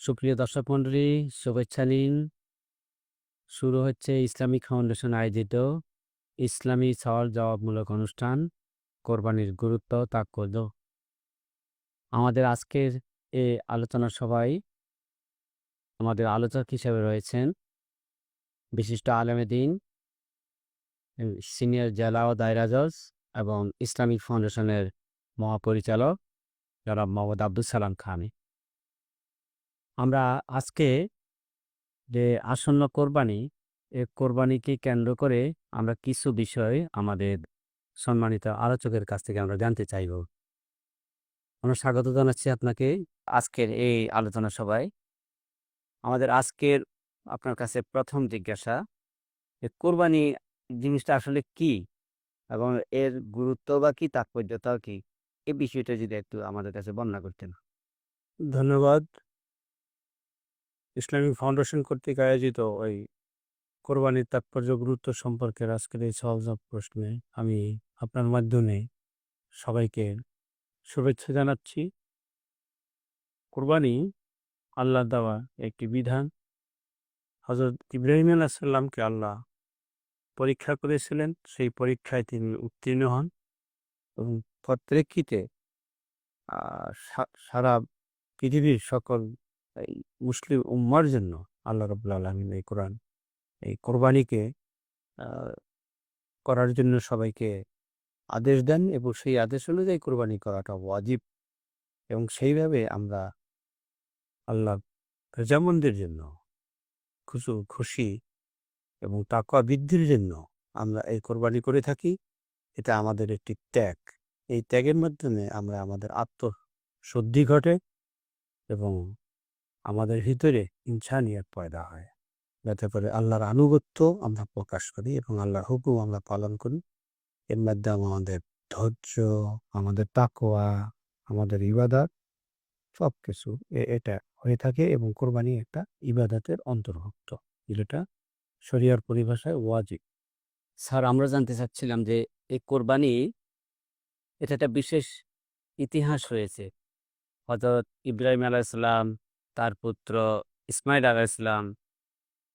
সুপ্রিয় দর্শক মণ্ডলী, শুভেচ্ছা নিন। শুরু হচ্ছে ইসলামিক ফাউন্ডেশন আয়োজিত ইসলামী সওয়াল জবাবমূলক অনুষ্ঠান, কোরবানির গুরুত্ব তাৎপর্য। আমাদের আজকের এ আলোচনা সভায় আমাদের আলোচক হিসেবে রয়েছেন বিশিষ্ট আলেমে দিন সিনিয়র জেলা ও দায়রা জজ এবং ইসলামিক ফাউন্ডেশনের মহাপরিচালক জনাব মোহাম্মদ আব্দুল সালাম খানি। আমরা আজকে যে আসন্ন কোরবানি, এ কোরবানিকে কেন্দ্র করে আমরা কিছু বিষয় আমাদের সম্মানিত আলোচকের কাছ থেকে আমরা জানতে চাইব। আমরা স্বাগত জানাচ্ছি আপনাকে আজকের এই আলোচনা সভায়। আমাদের আজকের আপনার কাছে প্রথম জিজ্ঞাসা যে, কোরবানি জিনিসটা আসলে কি? এবং এর গুরুত্ব বা কি তাৎপর্যতা কি? এই বিষয়টা যদি একটু আমাদের কাছে বর্ণনা করতেন। ধন্যবাদ। ইসলামিক ফাউন্ডেশন কর্তৃক আয়োজিত ওই কোরবানির তাৎপর্য, গুরুত্ব সম্পর্কে আজকের এই সহজ প্রশ্নে আমি আপনার মাধ্যমে সবাইকে শুভেচ্ছা জানাচ্ছি। কোরবানি আল্লাহ দেওয়া একটি বিধান। হজরত ইব্রাহিম আলাহ সাল্লামকে আল্লাহ পরীক্ষা করেছিলেন, সেই পরীক্ষায় তিনি উত্তীর্ণ হন এবং পত্রেক্ষিতে সারা পৃথিবীর সকল এই মুসলিম উম্মার জন্য আল্লাহ রবুল্লা আলমিন এই কোরআন, এই কোরবানিকে করার জন্য সবাইকে আদেশ দেন এবং সেই আদেশ অনুযায়ী কোরবানি করাটা ওয়াজিব এবং সেইভাবে আমরা আল্লাহ রেজামন্দের জন্য, খুশু, খুশি এবং তাকওয়া বৃদ্ধির জন্য আমরা এই কোরবানি করে থাকি। এটা আমাদের একটি ত্যাগ। এই ত্যাগের মাধ্যমে আমরা আমাদের আত্মশুদ্ধি ঘটে এবং আমাদের ভিতরে ইনসানিয়ত পয়দা হয়। যাতে করে আল্লাহর আনুগত্য আমরা প্রকাশ করি এবং আল্লাহর হুকুম আমরা পালন করি। এর মাধ্যমে আমাদের ধৈর্য, আমাদের তাকোয়া আমাদের ইবাদত সব কিছু এটা হয়ে থাকে এবং কোরবানি একটা ইবাদাতের অন্তর্ভুক্ত। যেটা শরিয়ার পরিভাষায় ওয়াজিব। স্যার আমরা জানতে চাচ্ছিলাম যে এই কোরবানি এটা একটা বিশেষ ইতিহাস রয়েছে। হজরত ইব্রাহিম আলাইসাল্লাম তার পুত্র ইসমাইল আলাইসাল্লাম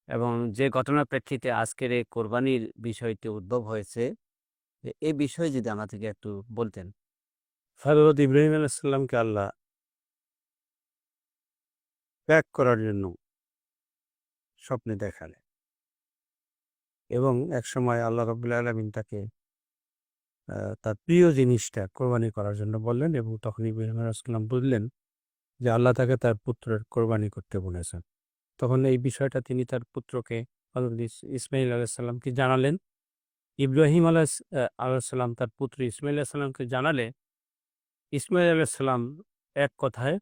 এবং যে ঘটনার প্রেক্ষিতে আজকের এই কোরবানির বিষয়টি উদ্ভব হয়েছে এ- এই বিষয়ে যদি আমাদেরকে একটু বলতেন। হজরত ইব্রাহিম আলাইসাল্লামকে আল্লাহ ত্যাগ করার জন্য স্বপ্নে দেখালেন এবং একসময় আল্লাহ রবুল্লা আলমিন তাকে তার প্রিয় জিনিসটা কোরবানি করার জন্য বললেন এবং তখন ইব্রাহিম আলাইসাল্লাম বুঝলেন যে আল্লাহ তাকে তার পুত্রের কোরবানি করতে বলেছেন। তখন এই বিষয়টা তিনি তার পুত্রকে ইসমাইল আলাইসাল্লামকে জানালেন। ইব্রাহিম আলাহ আলাইসাল্লাম তার পুত্র ইসমাইল আলাইসাল্লামকে জানালে ইসমাইল আলাইসাল্লাম এক কথায়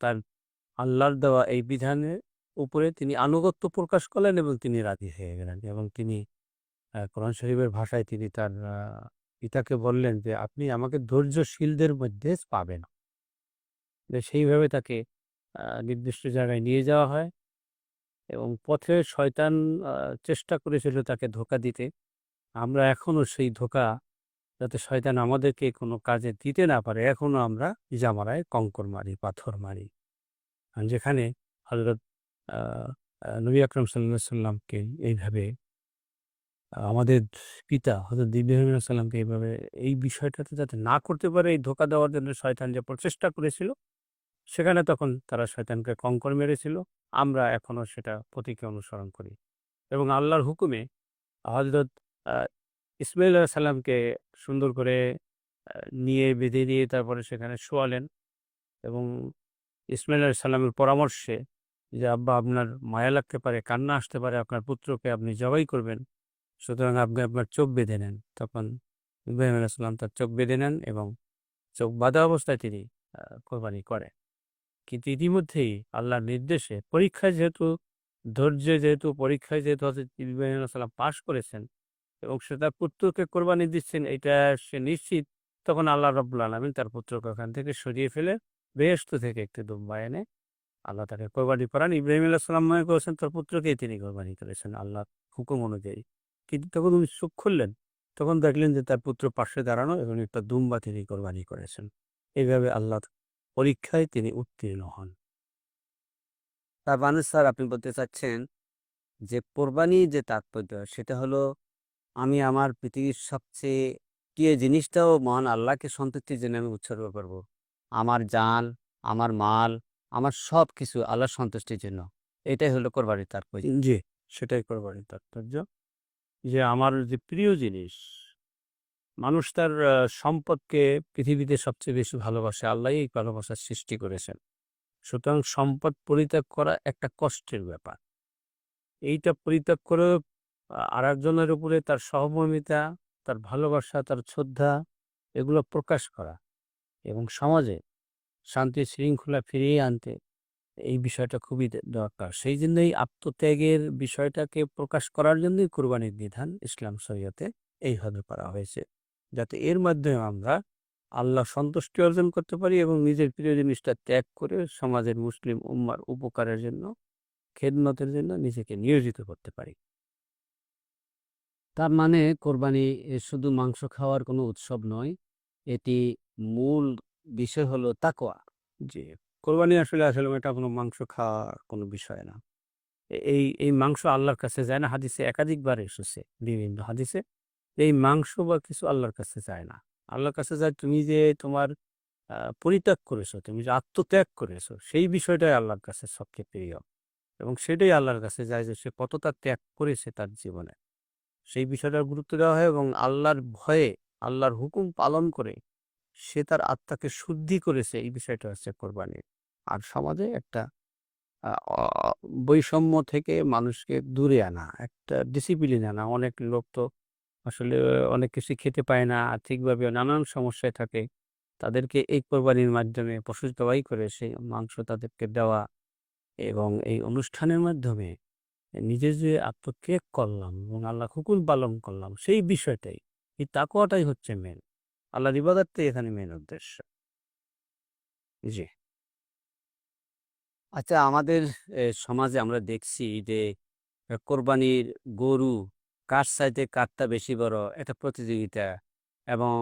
তার আল্লাহর দেওয়া এই বিধানের উপরে তিনি আনুগত্য প্রকাশ করলেন এবং তিনি রাজি হয়ে গেলেন এবং তিনি কোরআন শরীফের ভাষায় তিনি তার পিতাকে বললেন যে, আপনি আমাকে ধৈর্যশীলদের মধ্যে পাবেন। যে সেইভাবে তাকে নির্দিষ্ট জায়গায় নিয়ে যাওয়া হয় এবং পথে শয়তান চেষ্টা করেছিল তাকে ধোকা দিতে। আমরা এখনও সেই ধোকা যাতে শয়তান আমাদেরকে কোনো কাজে দিতে না পারে এখনও আমরা ইজামারায় কঙ্কর মারি, পাথর মারি। যেখানে হজরত নবী আকরম সাল্লাহ সাল্লামকে এইভাবে আমাদের পিতা হজরত ইব্রাহিম সাল্লামকে এইভাবে, এই বিষয়টাতে যাতে না করতে পারে, এই ধোকা দেওয়ার জন্য শয়তান যে প্রচেষ্টা করেছিল, সেখানে তখন তারা শয়তানকে কঙ্কর মেরেছিল। আমরা এখনও সেটা প্রতীকে অনুসরণ করি। এবং আল্লাহর হুকুমে হজরত ইসমাইল সাল্লামকে সুন্দর করে নিয়ে, বেঁধে নিয়ে তারপরে সেখানে শোয়ালেন এবং ইসমাইল সাল্লামের পরামর্শে যে, আব্বা, আপনার মায়া লাগতে পারে, কান্না আসতে পারে, আপনার পুত্রকে আপনি জবাই করবেন। সুতরাং আপনি আপনার চোখ বেঁধে নেন। তখন ইব্রাহিম আলাইহিস সাল্লাম তার চোখ বেঁধে নেন এবং চোখ বাঁধা অবস্থায় তিনি কোরবানি করেন। কিন্তু ইতিমধ্যেই আল্লাহর নির্দেশে পরীক্ষায় যেহেতু, ধৈর্যে যেহেতু, পরীক্ষায় যেহেতু ইব্রাহিম আলাইহিস সাল্লাম পাশ করেছেন এবং সে তার পুত্রকে কোরবানি দিচ্ছেন, এটা সে নিশ্চিত, তখন আল্লাহ রব্বুল আলমিন তার পুত্রকে ওখান থেকে সরিয়ে ফেলে বেহেস্ত থেকে একটি দুম্বা এনে আল্লাহ তাকে কোরবানি করান। ইব্রাহিম আল্লাহ মনে করেছেন, তার পুত্রকেই তিনি কোরবানি করেছেন। আল্লাহ হুকুম অনুযায়ী। কিন্তু তখন উনি চোখ খুললেন তখন দেখলেন যে তার পুত্র পাশে দাঁড়ানো এবং একটা দুম্বা তিনি কোরবানি করেছেন। এইভাবে আল্লাহর পরীক্ষায় তিনি উত্তীর্ণ হন। তার মানে স্যার, আপনি বলতে চাচ্ছেন যে কোরবানি যে তাৎপর্য, সেটা হলো, আমি আমার পৃথিবীর সবচেয়ে প্রিয় জিনিসটাও মহান আল্লাহকে সন্তুষ্টির জন্য আমি উৎসর্গ করব। আমার জান, আমার মাল, আমার সব কিছু আল্লাহর সন্তুষ্টির জন্য। এটাই হলো কোরবানির তাৎপর্য জি, সেটাই কোরবানির তাৎপর্য। যে আমার যে প্রিয় জিনিস, মানুষ তার সম্পদকে পৃথিবীতে সবচেয়ে বেশি ভালোবাসে আল্লাহ এই ভালোবাসার সৃষ্টি করেছেন। সুতরাং সম্পদ পরিত্যাগ করা একটা কষ্টের ব্যাপার। এইটা পরিত্যাগ করে আর একজনের উপরে তার সহমর্মিতা, তার ভালোবাসা, তার শ্রদ্ধা, এগুলো প্রকাশ করা। এবং সমাজে শান্তি শৃঙ্খলা ফিরিয়ে আনতে এই বিষয়টা খুবই দরকার। সেই জন্যই আত্মত্যাগের বিষয়টাকে প্রকাশ করার জন্যই কোরবানির বিধান ইসলাম শরীয়তে এইভাবে করা হয়েছে। যাতে এর মাধ্যমে আমরা আল্লাহ সন্তুষ্টি অর্জন করতে পারি এবং নিজের প্রিয় জিনিসটা ত্যাগ করে সমাজের মুসলিম উম্মার উপকারের জন্য, খেদমতের জন্য নিজেকে নিয়োজিত করতে পারি। তার মানে কোরবানি শুধু মাংস খাওয়ার কোনো উৎসব নয়, এটি মূল বিষয় হলো তাকোয়া যে কোরবানি আসলে আসলে এটা কোনো মাংস খাওয়ার কোনো বিষয় না। এই এই মাংস আল্লাহর কাছে যায় না, হাদিসে একাধিকবার এসেছে বিভিন্ন হাদিসে, এই মাংস বা কিছু আল্লাহর কাছে যায় না। আল্লাহর কাছে যায় তুমি যে তোমার পরিত্যাগ করেছ, তুমি যে আত্মত্যাগ করেছ, সেই বিষয়টাই আল্লাহর কাছে সবচেয়ে প্রিয়। এবং সেটাই আল্লাহর কাছে যায় যে সে কতটা ত্যাগ করেছে তার জীবনে। সেই বিষয়টার গুরুত্ব দেওয়া হয় এবং আল্লাহর ভয়ে, আল্লাহর হুকুম পালন করে সে তার আত্মাকে শুদ্ধি করেছে এই বিষয়টা হচ্ছে কোরবানি আর সমাজে একটা বৈষম্য থেকে মানুষকে দূরে আনা, একটা ডিসিপ্লিন আনা। অনেক লোক তো আসলে অনেক কিছু খেতে পায় না, আর্থিকভাবে নানান সমস্যায় থাকে। তাদেরকে এই কোরবানির মাধ্যমে পশু জবাই করে সেই মাংস তাদেরকে দেওয়া এবং এই অনুষ্ঠানের মাধ্যমে নিজে যে আত্মত্যাগ করলাম এবং আল্লাহ হুকুম পালন করলাম, সেই বিষয়টাই। এই তাকুয়াটাই হচ্ছে মেন আল্লাহর ইবাদতটাই এখানে মেন উদ্দেশ্য। জি। আচ্ছা আমাদের সমাজে আমরা দেখছি যে কোরবানির গরু কার চাইতে কারটা বেশি বড়? এটা প্রতিযোগিতা। এবং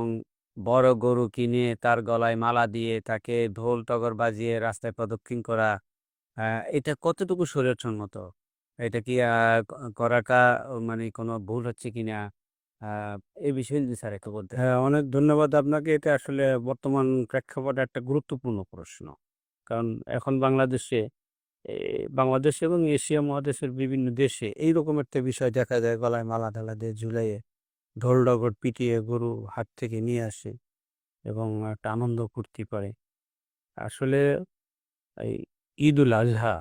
বড় গরু কিনে তার গলায় মালা দিয়ে তাকে ঢোল টগর বাজিয়ে রাস্তায় প্রদক্ষিণ করা এটা কতটুকু শরীয়তসম্মত এটা কি করাটা মানে কোনো ভুল হচ্ছে কিনা? এই বিষয়ে যদি স্যার একটু বলতে হ্যাঁ অনেক ধন্যবাদ আপনাকে। এটা আসলে বর্তমান প্রেক্ষাপটে একটা গুরুত্বপূর্ণ প্রশ্ন। কারণ এখন বাংলাদেশে বাংলাদেশ এবং এশিয়া মহাদেশের বিভিন্ন দেশে এই রকম একটা বিষয় দেখা যায়, গলায় মালা ঢালা দিয়ে ঝুলাইয়ে ঢোল ডগর পিটিয়ে গরু হাট থেকে নিয়ে আসে এবং একটা আনন্দ ফুর্তি করে আসলে এই ঈদ উল আজহা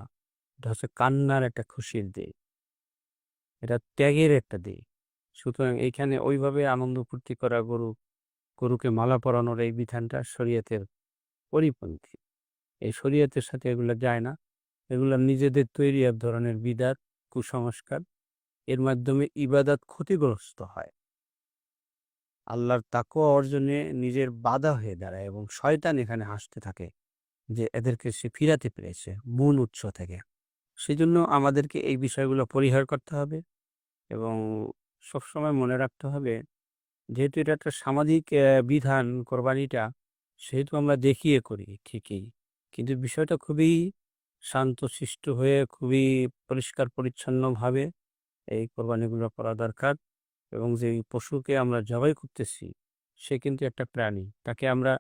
এটা হচ্ছে কান্নার একটা খুশির দিক এটা ত্যাগের একটা দিন। সুতরাং এইখানে ওইভাবে আনন্দ ফুর্তি করা গরু, গরুকে মালা পরানোর এই বিধানটা শরীয়তের পরিপন্থী। এই শরীয়তের সাথে এগুলো যায় না। এগুলো নিজেদের তৈরি এক ধরনের বিদাত, কুসংস্কার। এর মাধ্যমে ইবাদত ক্ষতিগ্রস্ত হয়। আল্লাহর তাকওয়া অর্জনে নিজের বাধা হয়ে দাঁড়ায় এবং শয়তান এখানে হাসতে থাকে যে এদেরকে সে ফিরাতে পেরেছে, মূল উৎস থেকে। সেজন্য আমাদেরকে এই বিষয়গুলো পরিহার করতে হবে এবং সবসময় মনে রাখতে হবে, যেহেতু এটা একটা সামাজিক বিধান, কোরবানিটা, সেহেতু আমরা দেখিয়ে করি ঠিকই। কিন্তু বিষয়টা খুবই শান্তশিষ্ট হয়ে, খুবই পরিষ্কার, পরিচ্ছন্নভাবে এই কোরবানিগুলো করা দরকার এবং যে পশুকে আমরা জবাই করতেছি, সে কিন্তু একটা প্রাণী। তাকে আমরা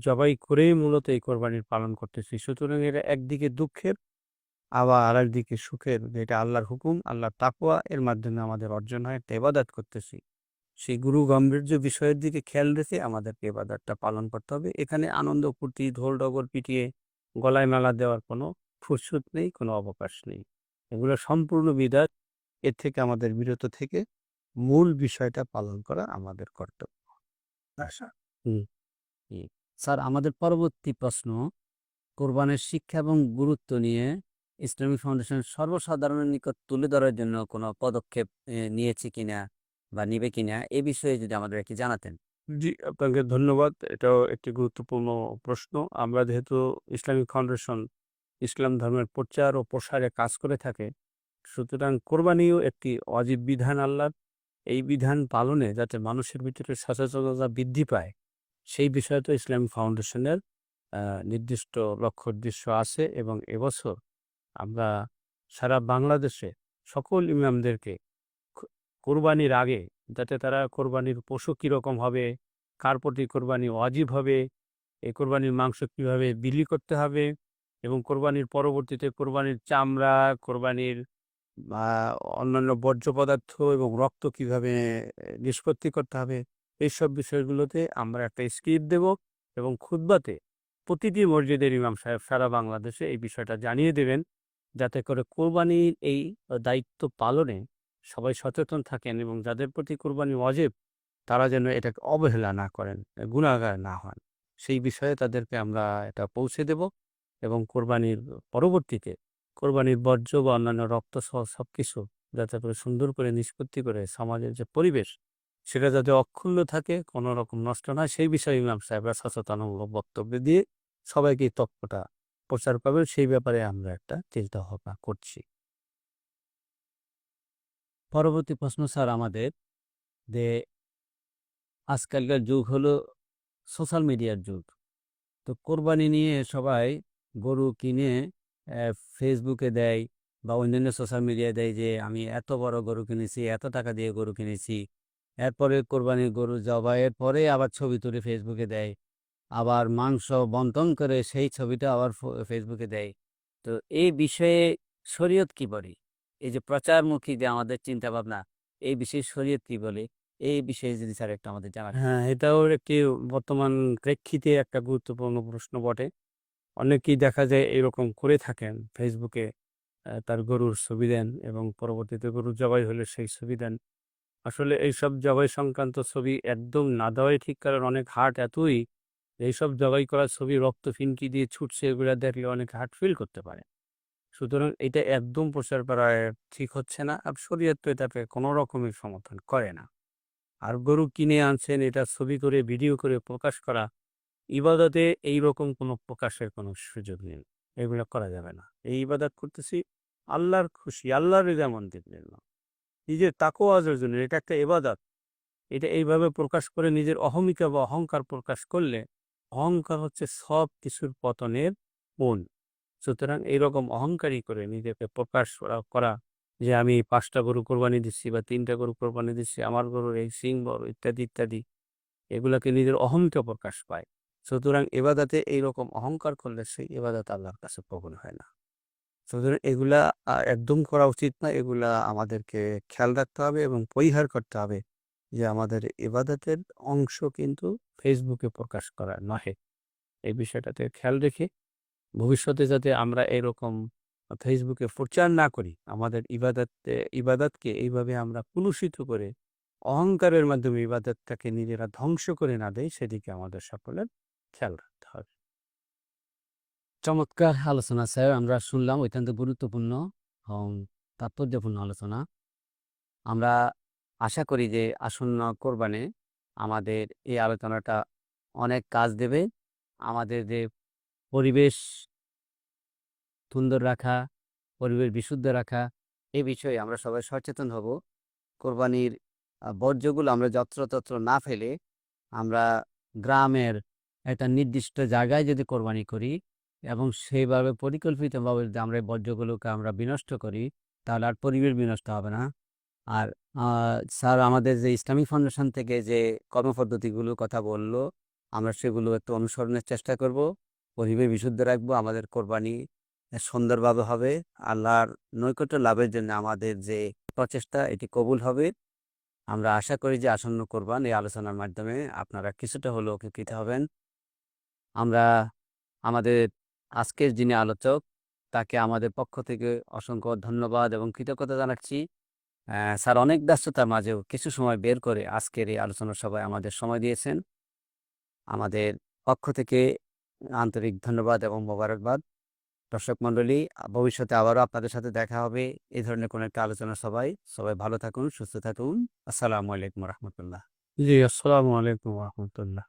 জবাই করেই মূলত এই কোরবানির পালন করতেছি। সুতরাং এটা একদিকে দুঃখের আবার আর একদিকে সুখের যেটা আল্লাহর হুকুম আল্লাহর তাকওয়া এর মাধ্যমে আমাদের অর্জন হয় একটা ইবাদত করতেছি। সেই গুরু গাম্ভীর্য বিষয়ের দিকে খেয়াল রেখে আমাদেরকে ইবাদতটা পালন করতে হবে। এখানে আনন্দ ফুর্তি ঢোল ডগর পিটিয়ে গলায় মালা দেওয়ার কোনো ফুরসুত নেই কোনো অবকাশ নেই। এগুলো সম্পূর্ণ বিদাত। এর থেকে আমাদের বিরত থেকে মূল বিষয়টা পালন করা আমাদের কর্তব্য। আশা স্যার আমাদের পরবর্তী প্রশ্ন কোরবানের শিক্ষা এবং গুরুত্ব নিয়ে ইসলামিক ফাউন্ডেশন সর্বসাধারণের নিকট তুলে ধরার জন্য কোনো পদক্ষেপ নিয়েছে কিনা বা নিবে কিনা এ বিষয়ে যদি আমাদের একটি জানাতেন। জি, আপনাকে ধন্যবাদ। এটাও একটি গুরুত্বপূর্ণ প্রশ্ন। আমরা যেহেতু ইসলামিক ফাউন্ডেশন ইসলাম ধর্মের প্রচার ও প্রসারে কাজ করে থাকে, সুতরাং কোরবানিও একটি অজীব বিধান আল্লাহর। এই বিধান পালনে যাতে মানুষের ভিতরে সচেতনতা বৃদ্ধি পায়, সেই বিষয়ে তো ইসলামিক ফাউন্ডেশনের নির্দিষ্ট লক্ষ্য, উদ্দেশ্য আছে এবং এবছর আমরা সারা বাংলাদেশে সকল ইমামদেরকে কোরবানির আগে যাতে তারা কোরবানির পশু কীরকম হবে, কার প্রতি কোরবানি অজীব হবে এই কোরবানির মাংস কীভাবে বিলি করতে হবে এবং কোরবানির পরবর্তীতে কোরবানির চামড়া, কোরবানির অন্যান্য বর্জ্য পদার্থ এবং রক্ত কীভাবে নিষ্পত্তি করতে হবে, এইসব বিষয়গুলোতে আমরা একটা স্ক্রিপ্ট দেব এবং খুতবাতে প্রতিটি মসজিদের ইমাম সাহেব সারা বাংলাদেশে এই বিষয়টা জানিয়ে দেবেন। যাতে করে কোরবানির এই দায়িত্ব পালনে সবাই সচেতন থাকেন এবং যাদের প্রতি কোরবানি অজেব তারা যেন এটাকে অবহেলা না করেন গুণাগার না হন। সেই বিষয়ে তাদেরকে আমরা এটা পৌঁছে দেব এবং কোরবানির পরবর্তীতে কোরবানির বর্জ্য বা অন্যান্য রক্ত সহ সব কিছু যাতে করে সুন্দর করে নিষ্পত্তি করে সমাজের যে পরিবেশ, সেটা যাতে অক্ষুণ্ণ থাকে কোনো রকম নষ্ট না সেই বিষয়ে ইমাম সাহেবরা সচেতনমূলক বক্তব্য দিয়ে সবাইকে তথ্যটা প্রচার পাবে, সেই ব্যাপারে আমরা একটা চিন্তা ভাবনা করছি। পরবর্তী প্রশ্ন, স্যার, আমাদের যে আজকালকার যুগ হলো সোশ্যাল মিডিয়ার যুগ। তো কোরবানি নিয়ে সবাই গরু কিনে ফেসবুকে দেয় বা অন্যান্য সোশ্যাল মিডিয়ায় দেয় যে, আমি এত বড় গরু কিনেছি, এত টাকা দিয়ে গরু কিনেছি। এরপরে কোরবানির গরু জবাইয়ের পরে আবার ছবি তুলে ফেসবুকে দেয়। আবার মাংস বন্টন করে সেই ছবিটা আবার ফেসবুকে দেয়। তো এই বিষয়ে শরীয়ত কি বলে? এই যে প্রচারমুখী যে আমাদের চিন্তা ভাবনা এই বিষয়ে শরীয়ত কি বলে? এই বিষয়ে যদি স্যার একটু আমাদের জানা হ্যাঁ এটাও একটি বর্তমান প্রেক্ষিতে একটা গুরুত্বপূর্ণ প্রশ্ন বটে। অনেকেই দেখা যায় এরকম করে থাকেন ফেসবুকে তার গরুর ছবি দেন এবং পরবর্তীতে গরুর জবাই হলে সেই ছবি দেন। আসলে এইসব জবাই সংক্রান্ত ছবি একদম না দেওয়াই ঠিক, কারণ অনেক হার্ট এতই এইসব জবাই করা ছবি রক্ত ফিনকি দিয়ে ছুটছে এগুলো দেখলে অনেক হার্ট ফিল করতে পারে। সুতরাং এটা একদম প্রচার করা ঠিক হচ্ছে না আর শরীয়ত তো এটাকে কোনো রকমের সমর্থন করে না। আর গরু কিনে আনছেন, এটা ছবি করে, ভিডিও করে প্রকাশ করা, ইবাদতে এই রকম কোনো প্রকাশের কোনো সুযোগ নেই। এগুলো করা যাবে না। এই ইবাদত করতেছি, আল্লাহর খুশি, আল্লাহর রেজামন্দির জন্য নিজের তাকো আজের জন্য এটা একটা ইবাদত। এটা এইভাবে প্রকাশ করে নিজের অহমিকা বা অহংকার প্রকাশ করলে অহংকার হচ্ছে সব কিছুর পতনের মূল সুতরাং এইরকম অহংকারী করে নিজেকে প্রকাশ করা- যে আমি পাঁচটা গরু কোরবানি দিচ্ছি বা তিনটা গরু কোরবানি দিচ্ছি, আমার গরুর এই সিং বড় ইত্যাদি ইত্যাদি, এগুলাকে নিজের অহমিকা প্রকাশ পায়। সুতরাং এবাদাতে এইরকম অহংকার করলে সেই এবাদাত আল্লাহর কাছে কবুল হয় না। সুতরাং এগুলা একদম করা উচিত না। এগুলা আমাদেরকে খেয়াল রাখতে হবে এবং পরিহার করতে হবে। যে আমাদের ইবাদতের অংশ কিন্তু ফেসবুকে প্রকাশ করা নহে। এই বিষয়টাতে খেয়াল রেখে ভবিষ্যতে যাতে আমরা এরকম ফেসবুকে প্রচার না করি, আমাদের ইবাদত ইবাদতকে এইভাবে আমরা কুলুষিত করে অহংকারের মাধ্যমে ইবাদতটাকে নিজেরা ধ্বংস করে না দেয় সেদিকে আমাদের সকলের খেয়াল রাখতে হবে। চমৎকার আলোচনা স্যার, আমরা শুনলাম অত্যন্ত গুরুত্বপূর্ণ এবং তাৎপর্যপূর্ণ আলোচনা। আমরা আশা করি যে, আসন্ন কোরবানে আমাদের এই আলোচনাটা অনেক কাজ দেবে। আমাদের যে পরিবেশ সুন্দর রাখা, পরিবেশ বিশুদ্ধ রাখা এই বিষয়ে আমরা সবাই সচেতন হব। কোরবানির বর্জ্যগুলো আমরা যত্রতত্র না ফেলে আমরা গ্রামের একটা নির্দিষ্ট জায়গায় যদি কোরবানি করি এবং সেইভাবে পরিকল্পিতভাবে যদি আমরা বর্জ্যগুলোকে আমরা বিনষ্ট করি, তাহলে আর পরিবেশ বিনষ্ট হবে না। আর স্যার আমাদের যে ইসলামিক ফাউন্ডেশন থেকে যে কর্মপদ্ধতিগুলোর কথা বলল, আমরা সেগুলো একটু অনুসরণের চেষ্টা করব। পরিবেশ বিশুদ্ধ রাখব, আমাদের কোরবানি সুন্দরভাবে হবে। আল্লাহর নৈকট্য লাভের জন্য আমাদের যে প্রচেষ্টা, এটি কবুল হবে। আমরা আশা করি যে আসন্ন কোরবান এই আলোচনার মাধ্যমে আপনারা কিছুটা হলেও উপকৃত হবেন। আমরা আমাদের আজকের যিনি আলোচক, তাকে আমাদের পক্ষ থেকে অসংখ্য ধন্যবাদ এবং কৃতজ্ঞতা জানাচ্ছি। স্যার অনেক ব্যস্ততার মাঝেও কিছু সময় বের করে আজকের এই আলোচনা সভায় আমাদের সময় দিয়েছেন। আমাদের পক্ষ থেকে আন্তরিক ধন্যবাদ এবং মোবারকবাদ। দর্শক মণ্ডলী, ভবিষ্যতে আবারও আপনাদের সাথে দেখা হবে এই ধরনের কোনো একটা আলোচনা সবাই সবাই ভালো থাকুন, সুস্থ থাকুন। আসসালামু আলাইকুম রহমতুল্লাহ। জি, আসসালামু আলাইকুম রহমতুল্লাহ।